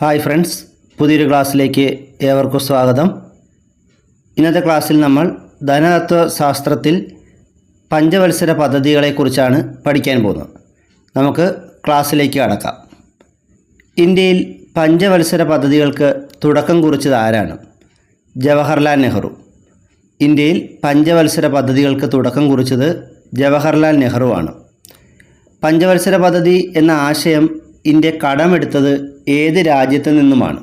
Hi friends പുതിയൊരു ക്ലാസ്സിലേക്ക് ഏവർക്കും സ്വാഗതം. ഇന്നത്തെ ക്ലാസ്സിൽ നമ്മൾ ധനതത്വ ശാസ്ത്രത്തിൽ പഞ്ചവത്സര പദ്ധതികളെക്കുറിച്ചാണ് പഠിക്കാൻ പോകുന്നത്. നമുക്ക് ക്ലാസ്സിലേക്ക് കടക്കാം. ഇന്ത്യയിൽ പഞ്ചവത്സര പദ്ധതികൾക്ക് തുടക്കം കുറിച്ചത് ആരാണ്? ജവഹർലാൽ നെഹ്റു. ഇന്ത്യയിൽ പഞ്ചവത്സര പദ്ധതികൾക്ക് തുടക്കം കുറിച്ചത് ജവഹർലാൽ നെഹ്റുവാണ് പഞ്ചവത്സര പദ്ധതി എന്ന ആശയം ഇന്ത്യ കടമെടുത്തത് ഏത് രാജ്യത്തു നിന്നുമാണ്?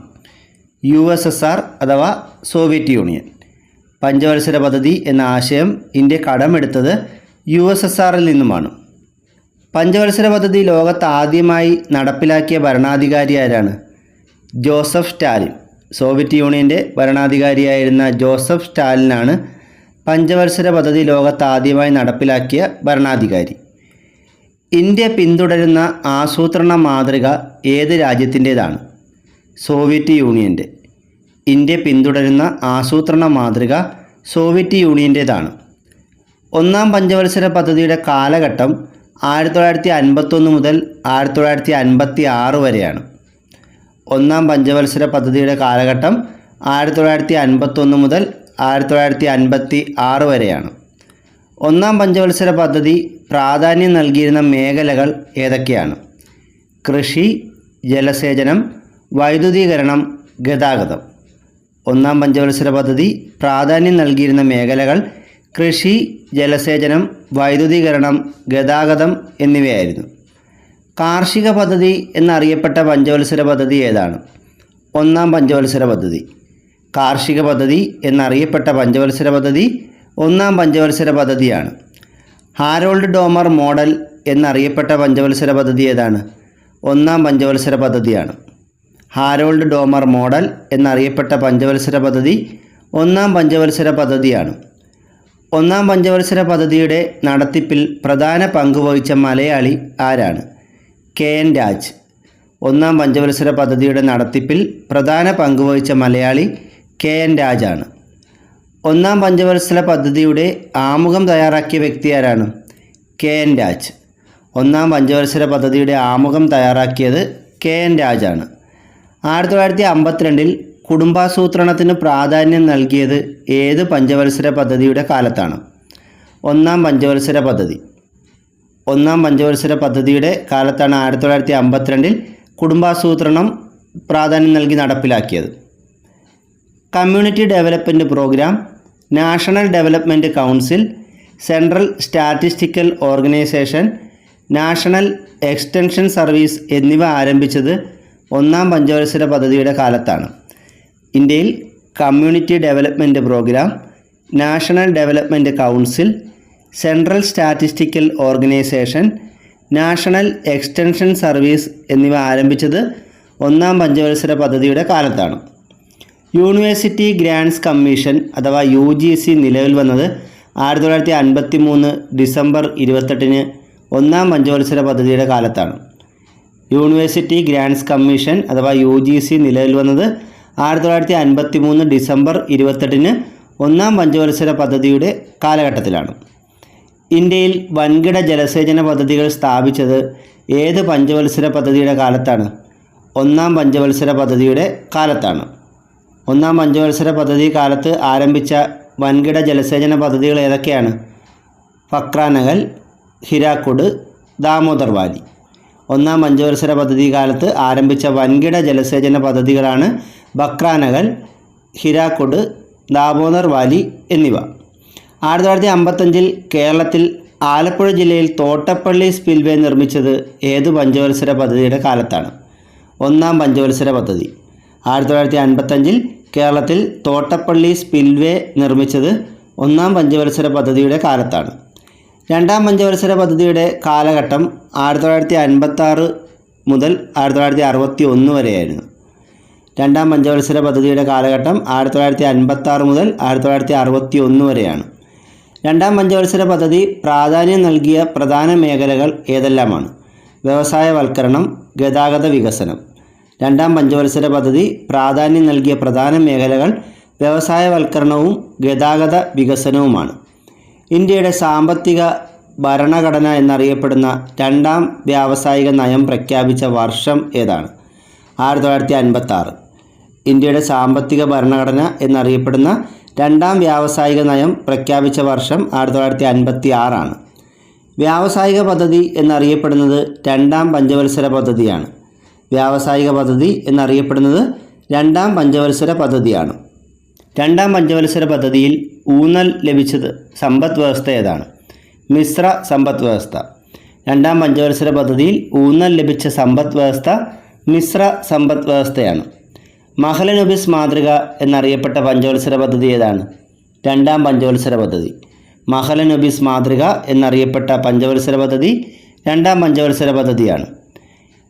യു എസ് എസ് ആർ അഥവാ സോവിയറ്റ് യൂണിയൻ. പഞ്ചവത്സര പദ്ധതി എന്ന ആശയം ഇന്ത്യ കടമെടുത്തത് യു എസ് എസ് ആറിൽ നിന്നുമാണ്. പഞ്ചവത്സര പദ്ധതി ലോകത്ത് ആദ്യമായി നടപ്പിലാക്കിയ ഭരണാധികാരി ആരാണ്? ജോസഫ് സ്റ്റാലിൻ. സോവിയറ്റ് യൂണിയന്റെ ഭരണാധികാരിയായിരുന്ന ജോസഫ് സ്റ്റാലിനാണ് പഞ്ചവത്സര പദ്ധതി ലോകത്ത് ആദ്യമായി നടപ്പിലാക്കിയ ഭരണാധികാരി. ഇന്ത്യ പിന്തുടരുന്ന ആസൂത്രണ മാതൃക ഏത് രാജ്യത്തിന്റേതാണ്? സോവിയറ്റ് യൂണിയന്റെ. ഇന്ത്യ പിന്തുടരുന്ന ആസൂത്രണ മാതൃക സോവിയറ്റ് യൂണിയന്റേതാണ്. ഒന്നാം പഞ്ചവത്സര പദ്ധതിയുടെ കാലഘട്ടം ആയിരത്തി തൊള്ളായിരത്തി അൻപത്തൊന്ന് മുതൽ ആയിരത്തി തൊള്ളായിരത്തി അൻപത്തി ആറ് വരെയാണ്. ഒന്നാം പഞ്ചവത്സര പദ്ധതിയുടെ കാലഘട്ടം ആയിരത്തി തൊള്ളായിരത്തി അൻപത്തൊന്ന് മുതൽ ആയിരത്തി തൊള്ളായിരത്തി അൻപത്തി ആറ് വരെയാണ്. ഒന്നാം പഞ്ചവത്സര പദ്ധതി പ്രാധാന്യം നൽകിയിരുന്ന മേഖലകൾ ഏതൊക്കെയാണ്? കൃഷി ജലസേചനം വൈദ്യുതീകരണം ഗതാഗതം. ഒന്നാം പഞ്ചവത്സര പദ്ധതി പ്രാധാന്യം നൽകിയിരുന്ന മേഖലകൾ കൃഷി ജലസേചനം വൈദ്യുതീകരണം ഗതാഗതം എന്നിവയായിരുന്നു. കാർഷിക പദ്ധതി എന്നറിയപ്പെട്ട പഞ്ചവത്സര പദ്ധതി ഏതാണ്? ഒന്നാം പഞ്ചവത്സര പദ്ധതി. കാർഷിക പദ്ധതി എന്നറിയപ്പെട്ട പഞ്ചവത്സര പദ്ധതി ഒന്നാം പഞ്ചവത്സര പദ്ധതിയാണ്. ഹാരോൾഡ് ഡോമർ മോഡൽ എന്നറിയപ്പെട്ട പഞ്ചവത്സര പദ്ധതി ഏതാണ്? ഒന്നാം പഞ്ചവത്സര പദ്ധതിയാണ്. ഹാരോൾഡ് ഡോമർ മോഡൽ എന്നറിയപ്പെട്ട പഞ്ചവത്സര പദ്ധതി ഒന്നാം പഞ്ചവത്സര പദ്ധതിയാണ്. ഒന്നാം പഞ്ചവത്സര പദ്ധതിയുടെ നടത്തിപ്പിൽ പ്രധാന പങ്ക് വഹിച്ച മലയാളി ആരാണ്? K N Raj. ഒന്നാം പഞ്ചവത്സര പദ്ധതിയുടെ നടത്തിപ്പിൽ പ്രധാന പങ്ക് വഹിച്ച മലയാളി കെ എൻ രാജാണ്. ഒന്നാം പഞ്ചവത്സര പദ്ധതിയുടെ ആമുഖം തയ്യാറാക്കിയ വ്യക്തി ആരാണ്? K N Raj. ഒന്നാം പഞ്ചവത്സര പദ്ധതിയുടെ ആമുഖം തയ്യാറാക്കിയത് കെ എൻ രാജാണ്. ആയിരത്തി തൊള്ളായിരത്തി അമ്പത്തിരണ്ടിൽ കുടുംബാസൂത്രണത്തിന് പ്രാധാന്യം നൽകിയത് ഏത് പഞ്ചവത്സര പദ്ധതിയുടെ കാലത്താണ്? ഒന്നാം പഞ്ചവത്സര പദ്ധതി. ഒന്നാം പഞ്ചവത്സര പദ്ധതിയുടെ കാലത്താണ് ആയിരത്തി തൊള്ളായിരത്തി അമ്പത്തിരണ്ടിൽ കുടുംബാസൂത്രണം പ്രാധാന്യം നൽകി നടപ്പിലാക്കിയത്. Community development programme national development council central statistical organisation national extension service എന്നിവ ആരംഭിച്ചത് ഒന്നാം പഞ്ചവത്സര പദ്ധതിയുടെ കാലത്താണ്. ഇന്ത്യയിൽ community development programme national development council central statistical organisation national extension service എന്നിവ ആരംഭിച്ചത് ഒന്നാം പഞ്ചവത്സര പദ്ധതിയുടെ കാലത്താണ്. യൂണിവേഴ്സിറ്റി ഗ്രാൻഡ്സ് കമ്മീഷൻ അഥവാ യു ജി സി നിലവിൽ വന്നത് ആയിരത്തി തൊള്ളായിരത്തി അൻപത്തി മൂന്ന് ഡിസംബർ ഇരുപത്തെട്ടിന് ഒന്നാം പഞ്ചവത്സര പദ്ധതിയുടെ കാലത്താണ്. യൂണിവേഴ്സിറ്റി ഗ്രാൻഡ്സ് കമ്മീഷൻ അഥവാ യു ജി സി നിലവിൽ വന്നത് ആയിരത്തി തൊള്ളായിരത്തി അൻപത്തി മൂന്ന് ഡിസംബർ ഇരുപത്തെട്ടിന് ഒന്നാം പഞ്ചവത്സര പദ്ധതിയുടെ കാലഘട്ടത്തിലാണ്. ഇന്ത്യയിൽ വൻകിട ജലസേചന പദ്ധതികൾ സ്ഥാപിച്ചത് ഏത് പഞ്ചവത്സര പദ്ധതിയുടെ കാലത്താണ്? ഒന്നാം പഞ്ചവത്സര പദ്ധതിയുടെ കാലത്താണ്. ഒന്നാം പഞ്ചവത്സര പദ്ധതി കാലത്ത് ആരംഭിച്ച വൻകിട ജലസേചന പദ്ധതികൾ ഏതൊക്കെയാണ്? ഫക്രാനകൽ ഹിരാക്കുട് ദാമോദർ വാലി. ഒന്നാം പഞ്ചവത്സര പദ്ധതി കാലത്ത് ആരംഭിച്ച വൻകിട ജലസേചന പദ്ധതികളാണ് ബക്രാനകൽ ഹിരാക്കുട് ദാമോദർ വാലി എന്നിവ. ആയിരത്തി തൊള്ളായിരത്തി അമ്പത്തഞ്ചിൽ കേരളത്തിൽ ആലപ്പുഴ ജില്ലയിൽ തോട്ടപ്പള്ളി സ്പിൽവേ നിർമ്മിച്ചത് ഏത് പഞ്ചവത്സര പദ്ധതിയുടെ കാലത്താണ്? ഒന്നാം പഞ്ചവത്സര പദ്ധതി. ആയിരത്തി തൊള്ളായിരത്തി അൻപത്തഞ്ചിൽ കേരളത്തിൽ തോട്ടപ്പള്ളി സ്പിൽവേ നിർമ്മിച്ചത് ഒന്നാം പഞ്ചവത്സര പദ്ധതിയുടെ കാലത്താണ്. രണ്ടാം പഞ്ചവത്സര പദ്ധതിയുടെ കാലഘട്ടം ആയിരത്തി തൊള്ളായിരത്തി അൻപത്താറ് മുതൽ ആയിരത്തി തൊള്ളായിരത്തി അറുപത്തി ഒന്ന് വരെയായിരുന്നു. രണ്ടാം പഞ്ചവത്സര പദ്ധതിയുടെ കാലഘട്ടം ആയിരത്തി തൊള്ളായിരത്തി അൻപത്താറ് മുതൽ ആയിരത്തി തൊള്ളായിരത്തി അറുപത്തി ഒന്ന് വരെയാണ്. രണ്ടാം പഞ്ചവത്സര പദ്ധതി പ്രാധാന്യം നൽകിയ പ്രധാന മേഖലകൾ ഏതെല്ലാമാണ്? വ്യവസായവൽക്കരണം ഗതാഗത വികസനം. രണ്ടാം പഞ്ചവത്സര പദ്ധതി പ്രാധാന്യം നൽകിയ പ്രധാന മേഖലകൾ വ്യവസായവൽക്കരണവും ഗതാഗത വികസനവുമാണ്. ഇന്ത്യയുടെ സാമ്പത്തിക ഭരണഘടന എന്നറിയപ്പെടുന്ന രണ്ടാം വ്യാവസായിക നയം പ്രഖ്യാപിച്ച വർഷം ഏതാണ്? ആയിരത്തി തൊള്ളായിരത്തി അൻപത്തി ഇന്ത്യയുടെ സാമ്പത്തിക ഭരണഘടന എന്നറിയപ്പെടുന്ന രണ്ടാം വ്യാവസായിക നയം പ്രഖ്യാപിച്ച വർഷം ആയിരത്തി തൊള്ളായിരത്തി അൻപത്തി ആറാണ് വ്യാവസായിക പദ്ധതി എന്നറിയപ്പെടുന്നത് രണ്ടാം പഞ്ചവത്സര പദ്ധതിയാണ്. വ്യാവസായിക പദ്ധതി എന്നറിയപ്പെടുന്നത് രണ്ടാം പഞ്ചവത്സര പദ്ധതിയാണ്. രണ്ടാം പഞ്ചവത്സര പദ്ധതിയിൽ ഊന്നൽ ലഭിച്ചത് സമ്പദ് വ്യവസ്ഥ ഏതാണ്? മിശ്ര സമ്പദ് വ്യവസ്ഥ. രണ്ടാം പഞ്ചവത്സര പദ്ധതിയിൽ ഊന്നൽ ലഭിച്ച സമ്പദ് വ്യവസ്ഥ മിശ്ര സമ്പദ് വ്യവസ്ഥയാണ്. മഹലനുബിസ് മാതൃക എന്നറിയപ്പെട്ട പഞ്ചവത്സര പദ്ധതി ഏതാണ്? രണ്ടാം പഞ്ചവത്സര പദ്ധതി. മഹലനുബിസ് മാതൃക എന്നറിയപ്പെട്ട പഞ്ചവത്സര പദ്ധതി രണ്ടാം പഞ്ചവത്സര പദ്ധതിയാണ്.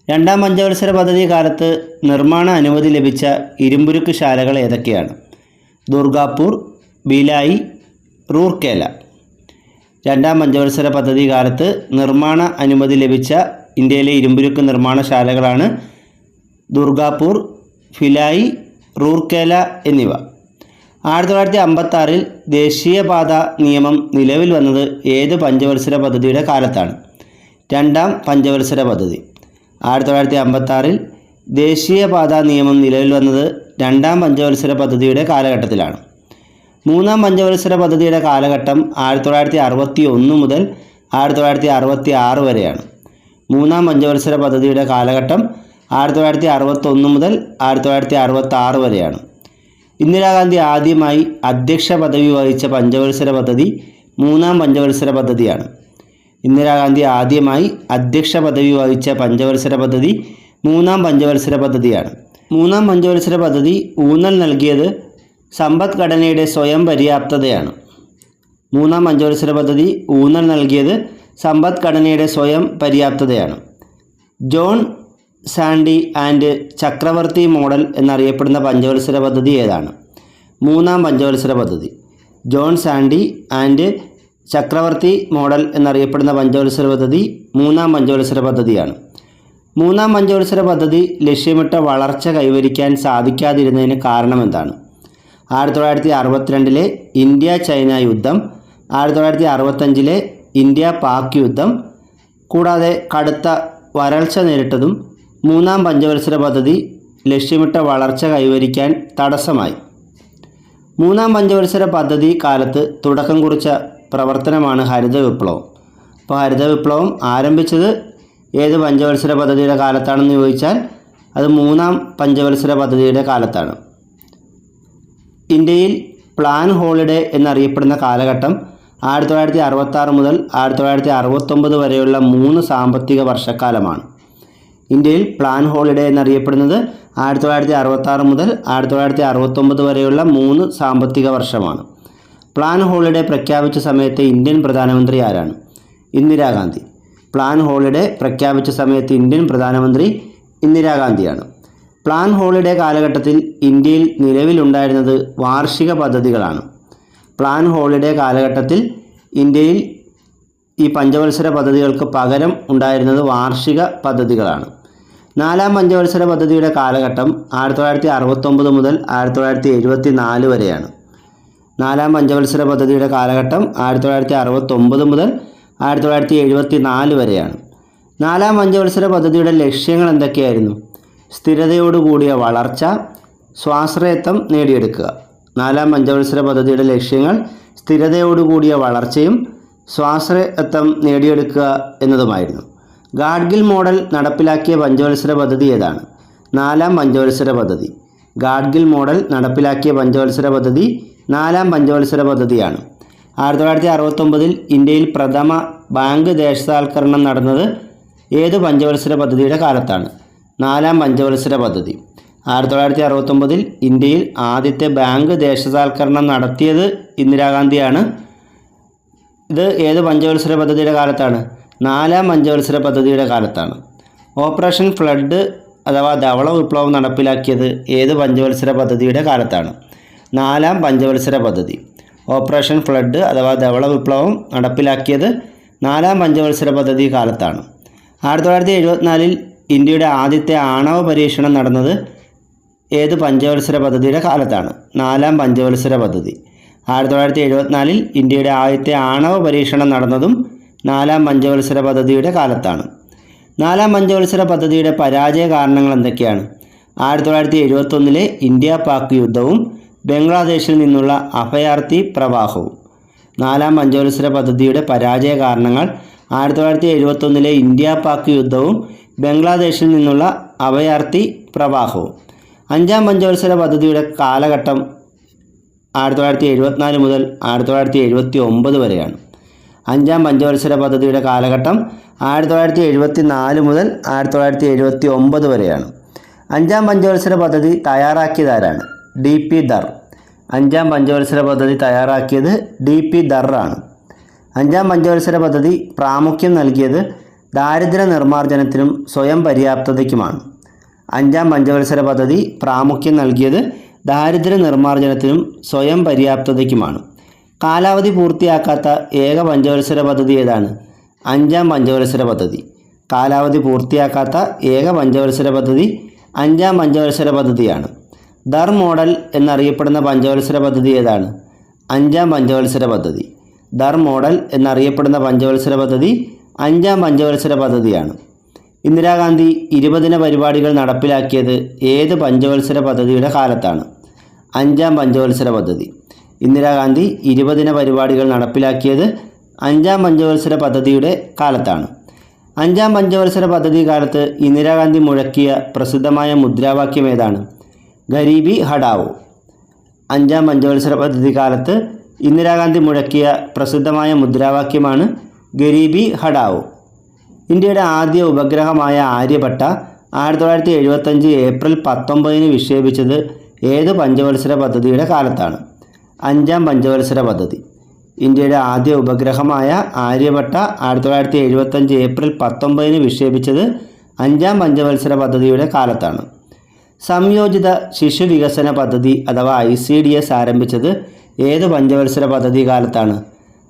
രണ്ടാം പഞ്ചവത്സര പദ്ധതി കാലത്ത് നിർമ്മാണ അനുമതി ലഭിച്ച ഇരുമ്പുരുക്ക് ശാലകൾ ഏതൊക്കെയാണ്? ദുർഗാപൂർ ബിലായി റൂർക്കേല. രണ്ടാം പഞ്ചവത്സര പദ്ധതി കാലത്ത് നിർമ്മാണ അനുമതി ലഭിച്ച ഇന്ത്യയിലെ ഇരുമ്പുരുക്ക് നിർമ്മാണശാലകളാണ് ദുർഗാപൂർ ഫിലായി റൂർക്കേല എന്നിവ. ആയിരത്തി തൊള്ളായിരത്തി അമ്പത്താറിൽ ദേശീയപാത നിയമം നിലവിൽ വന്നത് ഏത് പഞ്ചവത്സര പദ്ധതിയുടെ കാലത്താണ്? രണ്ടാം പഞ്ചവത്സര പദ്ധതി. ആയിരത്തി തൊള്ളായിരത്തി അമ്പത്താറിൽ ദേശീയപാത നിയമം നിലവിൽ വന്നത് രണ്ടാം പഞ്ചവത്സര പദ്ധതിയുടെ കാലഘട്ടത്തിലാണ്. മൂന്നാം പഞ്ചവത്സര പദ്ധതിയുടെ കാലഘട്ടം ആയിരത്തി തൊള്ളായിരത്തി അറുപത്തി ഒന്ന് മുതൽ ആയിരത്തി തൊള്ളായിരത്തി അറുപത്തി ആറ് വരെയാണ്. മൂന്നാം പഞ്ചവത്സര പദ്ധതിയുടെ കാലഘട്ടം ആയിരത്തി തൊള്ളായിരത്തി അറുപത്തൊന്ന് മുതൽ ആയിരത്തി തൊള്ളായിരത്തി അറുപത്തി ആറ് വരെയാണ്. ഇന്ദിരാഗാന്ധി ആദ്യമായി അധ്യക്ഷ പദവി വഹിച്ച പഞ്ചവത്സര പദ്ധതി മൂന്നാം പഞ്ചവത്സര പദ്ധതിയാണ്. ഇന്ദിരാഗാന്ധി ആദ്യമായി അധ്യക്ഷ പദവി വഹിച്ച പഞ്ചവത്സര പദ്ധതി മൂന്നാം പഞ്ചവത്സര പദ്ധതിയാണ്. മൂന്നാം പഞ്ചവത്സര പദ്ധതി ഊന്നൽ നൽകിയത് സമ്പദ്ഘടനയുടെ സ്വയം പര്യാപ്തതയാണ്. മൂന്നാം പഞ്ചവത്സര പദ്ധതി ഊന്നൽ നൽകിയത് സമ്പദ്ഘടനയുടെ സ്വയം പര്യാപ്തതയാണ്. John Sandee and Chakravarty model എന്നറിയപ്പെടുന്ന പഞ്ചവത്സര പദ്ധതി ഏതാണ്? മൂന്നാം പഞ്ചവത്സര പദ്ധതി. John Sandee and Chakravarty model എന്നറിയപ്പെടുന്ന പഞ്ചവത്സര പദ്ധതി മൂന്നാം പഞ്ചവത്സര പദ്ധതിയാണ്. മൂന്നാം പഞ്ചവത്സര പദ്ധതി ലക്ഷ്യമിട്ട വളർച്ച കൈവരിക്കാൻ സാധിക്കാതിരുന്നതിന് കാരണം എന്താണ്? ആയിരത്തി തൊള്ളായിരത്തി അറുപത്തിരണ്ടിലെ ഇന്ത്യ ചൈന യുദ്ധം ആയിരത്തി തൊള്ളായിരത്തി അറുപത്തഞ്ചിലെ ഇന്ത്യ പാക് യുദ്ധം കൂടാതെ കടുത്ത വരൾച്ച നേരിട്ടതും മൂന്നാം പഞ്ചവത്സര പദ്ധതി ലക്ഷ്യമിട്ട വളർച്ച കൈവരിക്കാൻ തടസ്സമായി. മൂന്നാം പഞ്ചവത്സര പദ്ധതി കാലത്ത് തുടക്കം കുറിച്ച പ്രവർത്തനമാണ് ഹരിത വിപ്ലവം. അപ്പോൾ ഹരിത വിപ്ലവം ആരംഭിച്ചത് ഏത് പഞ്ചവത്സര പദ്ധതിയുടെ കാലത്താണെന്ന് ചോദിച്ചാൽ അത് മൂന്നാം പഞ്ചവത്സര പദ്ധതിയുടെ കാലത്താണ്. ഇന്ത്യയിൽ പ്ലാൻ ഹോളിഡേ എന്നറിയപ്പെടുന്ന കാലഘട്ടം ആയിരത്തി തൊള്ളായിരത്തി അറുപത്താറ് മുതൽ ആയിരത്തി തൊള്ളായിരത്തി അറുപത്തൊമ്പത് വരെയുള്ള മൂന്ന് സാമ്പത്തിക വർഷക്കാലമാണ്. ഇന്ത്യയിൽ പ്ലാൻ ഹോളിഡേ എന്നറിയപ്പെടുന്നത് ആയിരത്തി തൊള്ളായിരത്തി അറുപത്താറ് മുതൽ ആയിരത്തി തൊള്ളായിരത്തി അറുപത്തൊമ്പത് വരെയുള്ള മൂന്ന് സാമ്പത്തിക വർഷമാണ്. പ്ലാൻ ഹോളിഡേ പ്രഖ്യാപിച്ച സമയത്തെ ഇന്ത്യൻ പ്രധാനമന്ത്രി ആരാണ്? ഇന്ദിരാഗാന്ധി പ്ലാൻ ഹോളിഡേ പ്രഖ്യാപിച്ച സമയത്ത് ഇന്ത്യൻ പ്രധാനമന്ത്രി ഇന്ദിരാഗാന്ധിയാണ് പ്ലാൻ ഹോളിഡേ കാലഘട്ടത്തിൽ ഇന്ത്യയിൽ നിലവിലുണ്ടായിരുന്നത് വാർഷിക പദ്ധതികളാണ്. പ്ലാൻ ഹോളിഡേ കാലഘട്ടത്തിൽ ഇന്ത്യയിൽ ഈ പഞ്ചവത്സര പദ്ധതികൾക്ക് പകരം ഉണ്ടായിരുന്നത് വാർഷിക പദ്ധതികളാണ്. നാലാം പഞ്ചവത്സര പദ്ധതിയുടെ കാലഘട്ടം ആയിരത്തി തൊള്ളായിരത്തി അറുപത്തൊമ്പത് മുതൽ ആയിരത്തി തൊള്ളായിരത്തി എഴുപത്തി നാല് വരെയാണ്. നാലാം പഞ്ചവത്സര പദ്ധതിയുടെ കാലഘട്ടം ആയിരത്തി തൊള്ളായിരത്തി അറുപത്തൊമ്പത് മുതൽ ആയിരത്തി തൊള്ളായിരത്തി എഴുപത്തി നാല് വരെയാണ്. നാലാം പഞ്ചവത്സര പദ്ധതിയുടെ ലക്ഷ്യങ്ങൾ എന്തൊക്കെയായിരുന്നു? സ്ഥിരതയോടുകൂടിയ വളർച്ച സ്വാശ്രയത്വം നേടിയെടുക്കുക. നാലാം പഞ്ചവത്സര പദ്ധതിയുടെ ലക്ഷ്യങ്ങൾ സ്ഥിരതയോടുകൂടിയ വളർച്ചയും സ്വാശ്രയത്വം നേടിയെടുക്കുക എന്നതുമായിരുന്നു. ഗാഡ്ഗിൽ മോഡൽ നടപ്പിലാക്കിയ പഞ്ചവത്സര പദ്ധതി ഏതാണ്? നാലാം പഞ്ചവത്സര പദ്ധതി. ഗാഡ്ഗിൽ മോഡൽ നടപ്പിലാക്കിയ പഞ്ചവത്സര പദ്ധതി നാലാം പഞ്ചവത്സര പദ്ധതിയാണ്. ആയിരത്തി തൊള്ളായിരത്തി അറുപത്തൊമ്പതിൽ ഇന്ത്യയിൽ പ്രഥമ ബാങ്ക് ദേശസാൽക്കരണം നടന്നത് ഏത് പഞ്ചവത്സര പദ്ധതിയുടെ കാലത്താണ്? നാലാം പഞ്ചവത്സര പദ്ധതി. ആയിരത്തി തൊള്ളായിരത്തി അറുപത്തൊമ്പതിൽ ഇന്ത്യയിൽ ആദ്യത്തെ ബാങ്ക് ദേശസാൽക്കരണം നടത്തിയത് ഇന്ദിരാഗാന്ധിയാണ്. ഇത് ഏത് പഞ്ചവത്സര പദ്ധതിയുടെ കാലത്താണ്? നാലാം പഞ്ചവത്സര പദ്ധതിയുടെ കാലത്താണ്. ഓപ്പറേഷൻ ഫ്ലഡ് അഥവാ ധവള വിപ്ലവം നടപ്പിലാക്കിയത് ഏത് പഞ്ചവത്സര പദ്ധതിയുടെ കാലത്താണ്? നാലാം പഞ്ചവത്സര പദ്ധതി. ഓപ്പറേഷൻ ഫ്ലഡ് അഥവാ ധവള വിപ്ലവം നടപ്പിലാക്കിയത് നാലാം പഞ്ചവത്സര പദ്ധതി കാലത്താണ്. ആയിരത്തി തൊള്ളായിരത്തി എഴുപത്തിനാലിൽ ഇന്ത്യയുടെ ആദ്യത്തെ ആണവ പരീക്ഷണം നടന്നത് ഏത് പഞ്ചവത്സര പദ്ധതിയുടെ കാലത്താണ്? നാലാം പഞ്ചവത്സര പദ്ധതി. ആയിരത്തി തൊള്ളായിരത്തി എഴുപത്തിനാലിൽ ഇന്ത്യയുടെ ആദ്യത്തെ ആണവ പരീക്ഷണം നടന്നതും നാലാം പഞ്ചവത്സര പദ്ധതിയുടെ കാലത്താണ്. നാലാം പഞ്ചവത്സര പദ്ധതിയുടെ പരാജയ കാരണങ്ങൾ എന്തൊക്കെയാണ്? ആയിരത്തി തൊള്ളായിരത്തി എഴുപത്തൊന്നിലെ ഇന്ത്യ പാക് യുദ്ധവും ബംഗ്ലാദേശിൽ നിന്നുള്ള അഭയാർത്ഥി പ്രവാഹവും നാലാം പഞ്ചവത്സര പദ്ധതിയുടെ പരാജയ കാരണങ്ങൾ ആയിരത്തി തൊള്ളായിരത്തി എഴുപത്തൊന്നിലെ ഇന്ത്യ പാക് യുദ്ധവും ബംഗ്ലാദേശിൽ നിന്നുള്ള അഭയാർത്ഥി പ്രവാഹവും അഞ്ചാം പഞ്ചവത്സര പദ്ധതിയുടെ കാലഘട്ടം ആയിരത്തി തൊള്ളായിരത്തി എഴുപത്തിനാല് മുതൽ ആയിരത്തി തൊള്ളായിരത്തി എഴുപത്തി ഒമ്പത് വരെയാണ്. അഞ്ചാം പഞ്ചവത്സര പദ്ധതിയുടെ കാലഘട്ടം ആയിരത്തി തൊള്ളായിരത്തി എഴുപത്തി നാല് മുതൽ ആയിരത്തി തൊള്ളായിരത്തി എഴുപത്തി ഒമ്പത് വരെയാണ്. അഞ്ചാം പഞ്ചവത്സര പദ്ധതി തയ്യാറാക്കിയതാരാണ്? ഡി പി ദർ അഞ്ചാം പഞ്ചവത്സര പദ്ധതി തയ്യാറാക്കിയത് ഡി പി ദറാണ് അഞ്ചാം പഞ്ചവത്സര പദ്ധതി പ്രാമുഖ്യം നൽകിയത് ദാരിദ്ര്യ നിർമ്മാർജനത്തിനും സ്വയം പര്യാപ്തതയ്ക്കുമാണ്. അഞ്ചാം പഞ്ചവത്സര പദ്ധതി പ്രാമുഖ്യം നൽകിയത് ദാരിദ്ര്യ നിർമ്മാർജനത്തിനും സ്വയം പര്യാപ്തതയ്ക്കുമാണ്. കാലാവധി പൂർത്തിയാക്കാത്ത ഏക പഞ്ചവത്സര പദ്ധതി ഏതാണ്? അഞ്ചാം പഞ്ചവത്സര പദ്ധതി. കാലാവധി പൂർത്തിയാക്കാത്ത ഏക പഞ്ചവത്സര പദ്ധതി അഞ്ചാം പഞ്ചവത്സര പദ്ധതിയാണ്. ദർ മോഡൽ എന്നറിയപ്പെടുന്ന പഞ്ചവത്സര പദ്ധതി ഏതാണ്? അഞ്ചാം പഞ്ചവത്സര പദ്ധതി. ദർ മോഡൽ എന്നറിയപ്പെടുന്ന പഞ്ചവത്സര പദ്ധതി അഞ്ചാം പഞ്ചവത്സര പദ്ധതിയാണ്. ഇന്ദിരാഗാന്ധി ഇരുപതിന പരിപാടികൾ നടപ്പിലാക്കിയത് ഏത് പഞ്ചവത്സര പദ്ധതിയുടെ കാലത്താണ്? അഞ്ചാം പഞ്ചവത്സര പദ്ധതി. ഇന്ദിരാഗാന്ധി ഇരുപതിന പരിപാടികൾ നടപ്പിലാക്കിയത് അഞ്ചാം പഞ്ചവത്സര പദ്ധതിയുടെ കാലത്താണ്. അഞ്ചാം പഞ്ചവത്സര പദ്ധതി കാലത്ത് ഇന്ദിരാഗാന്ധി മുഴക്കിയ പ്രസിദ്ധമായ മുദ്രാവാക്യം ഏതാണ്? ഗരീബി ഹടാവോ. അഞ്ചാം പഞ്ചവത്സര പദ്ധതി കാലത്ത് ഇന്ദിരാഗാന്ധി മുഴക്കിയ പ്രസിദ്ധമായ മുദ്രാവാക്യമാണ് ഗരീബി ഹടാവോ. ഇന്ത്യയുടെ ആദ്യ ഉപഗ്രഹമായ ആര്യഭട്ട ആയിരത്തി തൊള്ളായിരത്തി എഴുപത്തഞ്ച് ഏപ്രിൽ പത്തൊമ്പതിന് വിക്ഷേപിച്ചത് ഏത് പഞ്ചവത്സര പദ്ധതിയുടെ കാലത്താണ്? അഞ്ചാം പഞ്ചവത്സര പദ്ധതി. ഇന്ത്യയുടെ ആദ്യ ഉപഗ്രഹമായ ആര്യഭട്ട ആയിരത്തി തൊള്ളായിരത്തി എഴുപത്തഞ്ച് ഏപ്രിൽ പത്തൊമ്പതിന് വിക്ഷേപിച്ചത് അഞ്ചാം പഞ്ചവത്സര പദ്ധതിയുടെ കാലത്താണ്. സംയോജിത ശിശു വികസന പദ്ധതി അഥവാ ഐ സി ഡി എസ് ആരംഭിച്ചത് ഏത് പഞ്ചവത്സര പദ്ധതി കാലത്താണ്?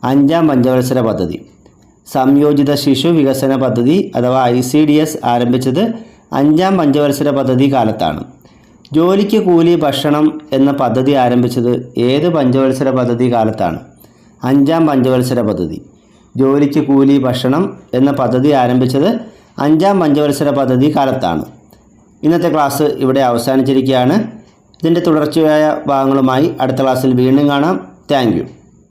അഞ്ചാം പഞ്ചവത്സര പദ്ധതി. സംയോജിത ശിശു വികസന പദ്ധതി അഥവാ ഐ സി ഡി എസ് ആരംഭിച്ചത് അഞ്ചാം പഞ്ചവത്സര പദ്ധതി കാലത്താണ്. ജോലിക്ക് കൂലി ഭക്ഷണം എന്ന പദ്ധതി ആരംഭിച്ചത് ഏത് പഞ്ചവത്സര പദ്ധതി കാലത്താണ്? അഞ്ചാം പഞ്ചവത്സര പദ്ധതി. ജോലിക്ക് കൂലി ഭക്ഷണം എന്ന പദ്ധതി ആരംഭിച്ചത് അഞ്ചാം പഞ്ചവത്സര പദ്ധതി കാലത്താണ്. ഇന്നത്തെ ക്ലാസ് ഇവിടെ അവസാനിച്ചിരിക്കുകയാണ്. ഇതിന്റെ തുടർച്ചയായ ഭാഗങ്ങളുമായി അടുത്ത ക്ലാസ്സിൽ വീണ്ടും കാണാം. താങ്ക്